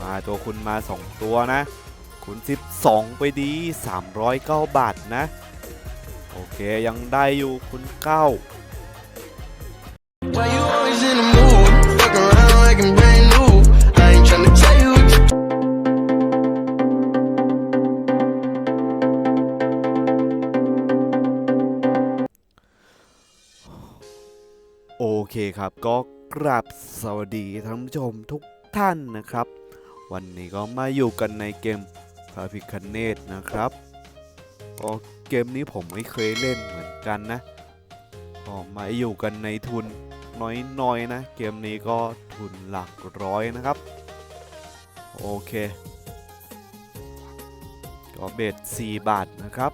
มาตัวคุณมา 2 ตัวนะ คุณ 12 ไปดี 309 บาทนะ โอเคยังได้อยู่คุณเก้า Why you always in the mood? Fuck around like I'm brand new. I ain't tryna tell you what you โอเคครับก็กราบสวัสดีท่านผู้ชมทุกท่านนะครับ วันนี้ก็มาอยู่กันในเกมพาพิคเนตนะครับก็เกมนี้ผมไม่เคยเล่นเหมือนกันนะก็มาอยู่กันในทุนน้อยๆนะ เกมนี้ก็ทุนหลักร้อยนะครับ โอเค ก็เบ็ด4บาทนะครับ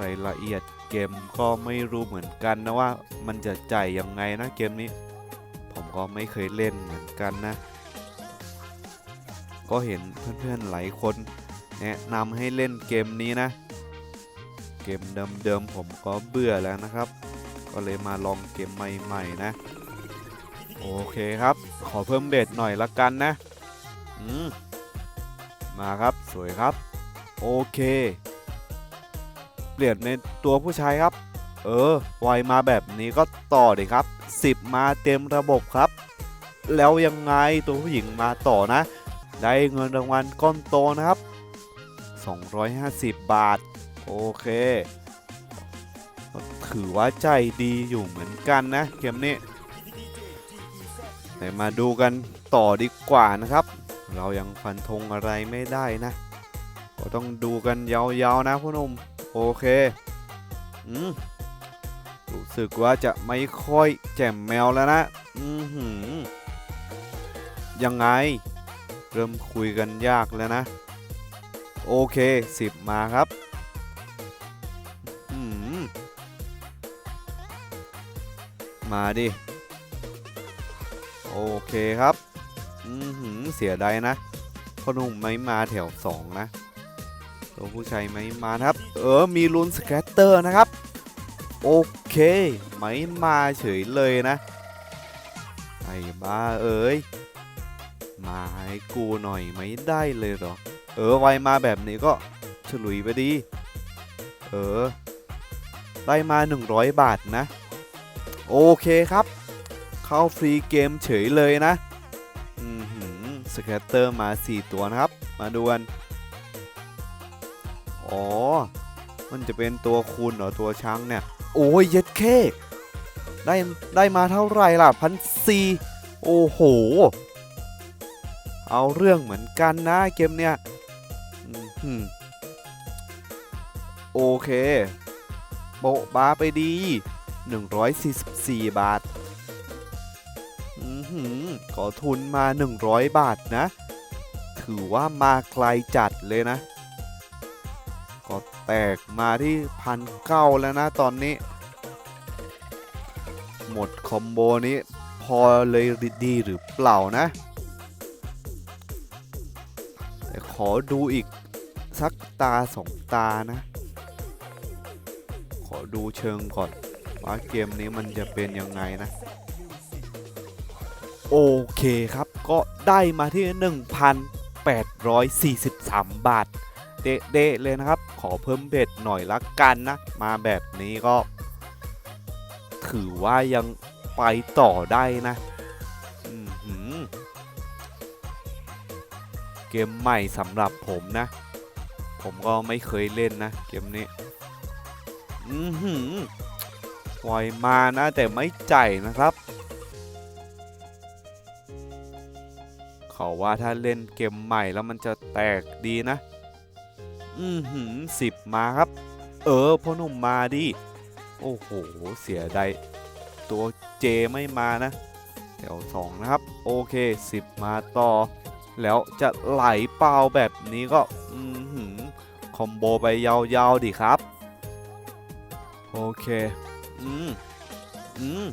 รายละเอียดเกมก็ไม่รู้เหมือนกันนะว่ามันจะจ่ายยังไงนะเกมนี้ ผมก็ไม่เคยเล่นเหมือนกันนะ ก็เห็นเพื่อนๆหลายคนแนะนำให้เล่นเกมนี้นะ เกมเดิมๆผมก็เบื่อแล้วนะครับ ก็เลยมาลองเกมใหม่ๆนะ โอเคครับ ขอเพิ่มเบสหน่อยละกันนะอืมมาครับสวยครับ โอเค เปลี่ยนในตัวผู้ชายครับ เออไวมาแบบนี้ก็ต่อดิครับ 10 มาเต็มระบบครับ แล้วยังไงตัวผู้หญิงมาต่อนะ ได้เงินรางวัลก้อนโตนะครับ 250 บาท โอเค ถือว่าใจดีอยู่เหมือนกันนะเกมนี้ไหนมาดูกันต่อดีกว่านะครับ เรายังฟันธงอะไรไม่ได้นะ ก็ต้องดูกันยาวๆนะพ่อหนุ่มโอเคอืมรู้สึกว่าจะไม่ค่อยแจ่มแมวแล้วนะ อือหือยังไง เริ่มคุยกันยากแล้วนะ โอเคสิบมาครับอืมมาดิ โอเคครับ อือหือเสียดายนะพ่อหนุ่มไม่มาแถวสองนะ ตัวผู้ชายไม่มาครับ เออ มีลุนสแคตเตอร์นะครับ โอเค ไม่มาเฉยเลยนะ ไอ้บ้าเอ้ย มาให้กูหน่อยไม่ได้เลยหรอ เออไวมาแบบนี้ก็ฉลุยไปดี เออ ได้มา 100 บาทนะ โอเคครับ เข้าฟรีเกมเฉยเลยนะ อือหือสแคตเตอร์มา 4 ตัวนะครับ มาดูกัน อ๋อ มันจะเป็นตัวคูณหรอตัวช้างเนี่ย โอ้ยเย็ดเคได้ได้มาเท่าไหร่ล่ะพันซีโอ้โห เอาเรื่องเหมือนกันนะเกมเนี่ยอโอเคโบะบาไปดี 144 บาทอือหือขอทุนมา 100 บาทนะ ถือว่ามาไกลจัดเลยนะ ก็แตกมาที่พันเก้าแล้วนะตอนนี้ หมดคอมโบนี้พอเลยดีหรือเปล่านะ ขอดูอีกสักตาสองตานะ ขอดูเชิงก่อน ว่าเกมนี้มันจะเป็นยังไงนะ โอเคครับก็ได้มาที่ 1,843 บาท เดะๆเลยนะครับ ขอเพิ่มเบ็ดหน่อยละกันนะ มาแบบนี้ก็ ถือว่ายังไปต่อได้นะ เกมใหม่สำหรับผมนะ ผมก็ไม่เคยเล่นนะ เกมนี้อือหือปล่อยมานะแต่ไม่ใจนะครับ เขาว่าถ้าเล่นเกมใหม่แล้วมันจะแตกดีนะ อือหือสิบมาครับ เออพ่อหนุ่มมาดิ โอ้โห เสียดายตัวเจไม่มานะแถวสองนะครับ โอเคสิบมาต่อ แล้วจะไหลเปล่าแบบนี้ก็อือหือคอมโบไปยาวๆดิครับ โอเค อืม อืม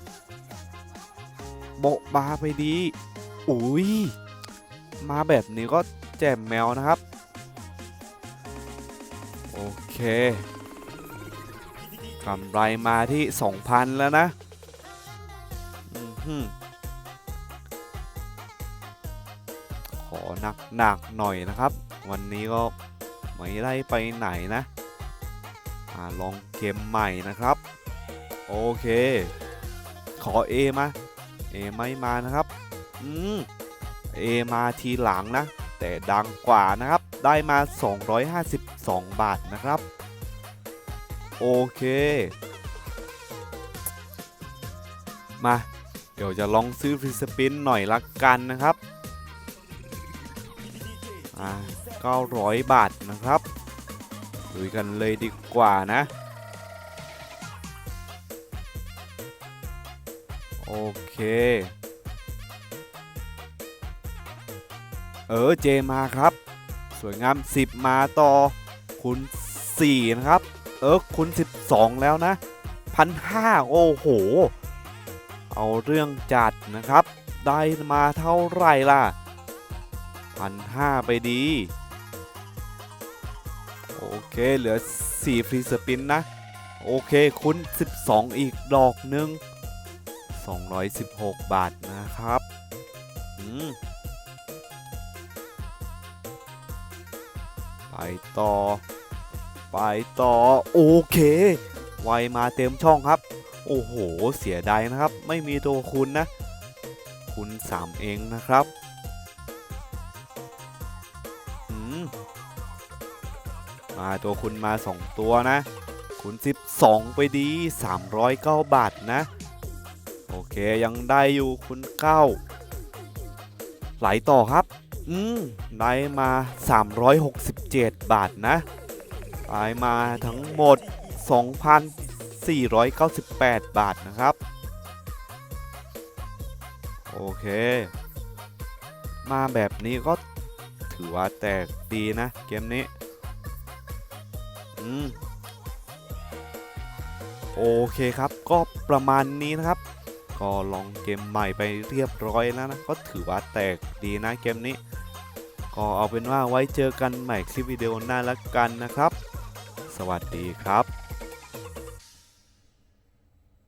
โบะบาไปดี อุ้ย มาแบบนี้ก็แจมแมวนะครับ โอเคกำไรมาที่ 2,000 แล้วนะ อือ หือขอหนักๆหน่อยนะครับ วันนี้ก็ไม่ได้ไปไหนนะอาลองเกมใหม่นะครับ โอเค ขอ A มา A ไม่มานะครับ อืม A มาทีหลังนะ แต่ดังกว่านะครับ ได้มา 252 บาทนะครับ โอเค มา เดี๋ยวจะลองซื้อฟรีสปินหน่อยละกันนะครับ อ่า900 บาทนะครับลุยกันเลยดีกว่านะ โอเค เออเจมาครับ สวยงาม 10 มาต่อคุณ4นะครับ เออคุณ12 แล้วนะพันห้าโอ้โห เอาเรื่องจัดนะครับ ได้มาเท่าไหร่ล่ะ พันห้าไปดี โอเคเหลือ 4 ฟรีสปินนะ โอเคคุณ12 อีกดอกหนึ่ง216 บาทนะครับอืมไปต่อ ไปต่อ โอเค ไวมาเต็มช่องครับ โอ้โห เสียดายนะครับ ไม่มีตัวคุณนะ คุณ 3 เองนะครับ มาตัวคุณมา 2 ตัวนะ คุณ 12 ไปดี 309 บาทนะ โอเคยังได้อยู่คุณ9ไหลต่อครับ อืมได้มา 367 บาทนะไดมาทั้งหมด 2,498 บาทนะครับ โอเค มาแบบนี้ก็ถือว่าแตกดีนะเกมนี้ โอเคครับ ก็ประมาณนี้นะครับ ก็ลองเกมใหม่ไปเรียบร้อยแล้วนะ ก็ถือว่าแตกดีนะเกมนี้ ก็เอาเป็นว่าไว้เจอกันใหม่คลิปวิดีโอหน้าละกันนะครับ สวัสดีครับ